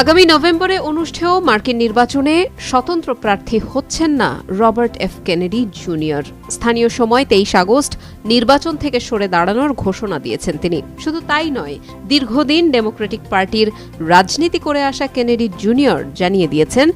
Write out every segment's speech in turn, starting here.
আগামী নভেম্বরে অনুষ্ঠেয় মার্কিন নির্বাচনে স্বতন্ত্র প্রার্থী হচ্ছেন না রবার্ট এফ কেনেডি জুনিয়র। স্থানীয় সময় তেইশ আগস্ট নির্বাচন থেকে সরে দাঁড়ানোর ঘোষণা দিয়েছেন তিনি। শুধু তাই নয়, দীর্ঘদিন ডেমোক্রেটিক পার্টির রাজনীতি করে আসা কেনেডি জুনিয়র জানিয়ে দিয়েছেন।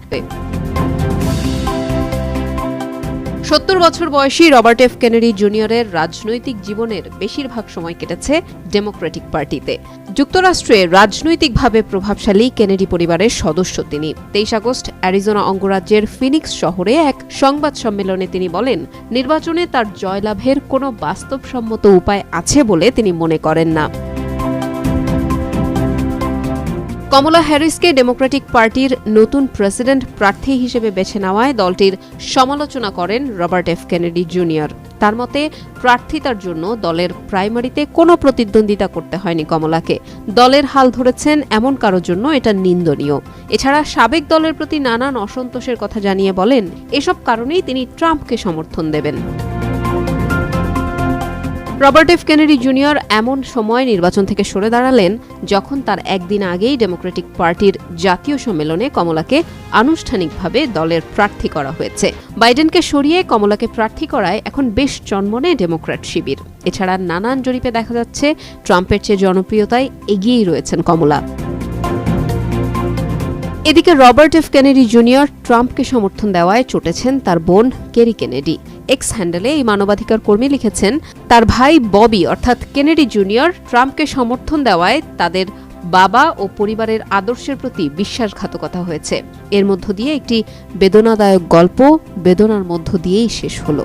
সত্তর বছর বয়সী রবার্ট এফ কেনেডি জুনিয়রের রাজনৈতিক জীবনের বেশিরভাগ সময় কেটেছে ডেমোক্রেটিক পার্টিতে। যুক্তরাষ্ট্রে রাজনৈতিকভাবে প্রভাবশালী কেনেডি পরিবারের সদস্য তিনি। তেইশ আগস্ট অ্যারিজোনা অঙ্গরাজ্যের ফিনিক্স শহরে এক সংবাদ সম্মেলনে তিনি বলেন, নির্বাচনে তার জয়লাভের কোনো বাস্তবসম্মত উপায় আছে বলে তিনি মনে করেন না। কমলা হ্যারিসকে ডেমোক্রেটিক পার্টির নতুন প্রেসিডেন্ট প্রার্থী হিসেবে বেছে নেওয়ায় দলটির সমালোচনা করেন রবার্ট এফ কেনেডি জুনিয়র। তার মতে, প্রার্থিতার জন্য দলের প্রাইমারিতে কোনো প্রতিদ্বন্দ্বিতা করতে হয়নি কমলাকে। দলের হাল ধরেছেন এমন কারোর জন্য এটা নিন্দনীয়। এছাড়া সাবেক দলের প্রতি নানান অসন্তোষের কথা জানিয়ে বলেন, এসব কারণেই তিনি ট্রাম্পকে সমর্থন দেবেন। রবার্ট এফ কেনেডি জুনিয়র এমন সময় নির্বাচন থেকে সরে দাঁড়ালেন যখন তার একদিন আগেই ডেমোক্রেটিক পার্টির জাতীয় সম্মেলনে কমলাকে আনুষ্ঠানিকভাবে দলের প্রার্থী করা হয়েছে। বাইডেনকে সরিয়ে কমলাকে প্রার্থী করায় এখন বেশ চন্মনে ডেমোক্র্যাট শিবির। এছাড়া নানান জরিপে দেখা যাচ্ছে, ট্রাম্পের চেয়ে জনপ্রিয়তায় এগিয়েই রয়েছেন কমলা। এদিকে রবার্ট এফ কেনেডি জুনিয়র ট্রাম্পকে সমর্থন দেওয়ায় চটেছেন তার বোন কেরি কেনেডি। এক্স হ্যান্ডেলে এই মানবাধিকার কর্মী লিখেছেন, তার ভাই ববি, অর্থাৎ কেনেডি জুনিয়র, ট্রাম্পকে সমর্থন দেওয়ায় তাদের বাবা ও পরিবারের আদর্শের প্রতি বিশ্বাসঘাতকতা হয়েছে। এর মধ্য দিয়ে একটি বেদনাদায়ক গল্প, বেদনার মধ্য দিয়েই শেষ হলো।